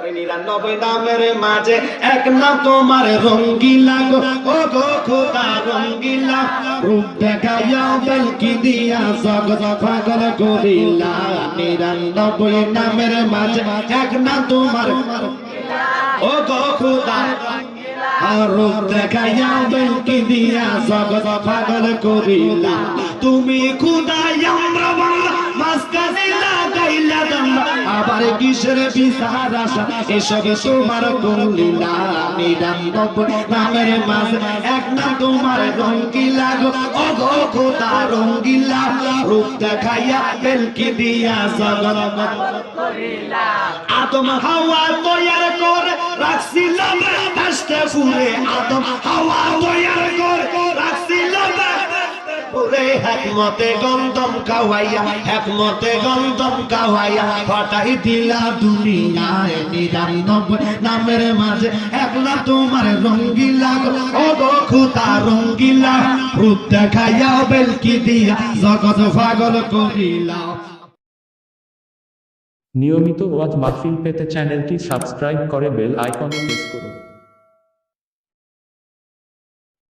নিরানব্বই নামের মাঝে এক নাম তোমার রঙ্গিলা গো। ও গো, খোদা রঙ্গিলা। রূপ দেখাইয়া বেলকি দিয়া জগৎ পাগল করিলা। নিরানব্বই নামের মাঝে এক তোমার ও গো, খোদা রূপ দেখাইয়া বেলকি দিয়া করিলা। তুমি খুদাই আবার কিসের বিচার এসব তোমার কলিলা নিরানব্বই নামের মাঝে এক না তোমার রঙ্গিলা গো ও গো খোদা রঙ্গিলা রূপ দেখাইয়া বেলকি দিয়া হাওয়া তৈয়ার রাখছিলাম। হাওয়া তৈয়ার একমতে কাওয়াইয়া একমতে কাওয়াইয়া দিলা দুনিয়ায় নিরানব্বই নামের মাঝে। একলা তোমার রঙ্গিলা ও গো রঙ্গিলা দেখাইয়া বেলকি দিয়া পাগল করিলা। নিয়মিত ওয়াজ মাহফিল পেতে চ্যানেলটি সাবস্ক্রাইব করে বেল আইকনে প্রেস করুন।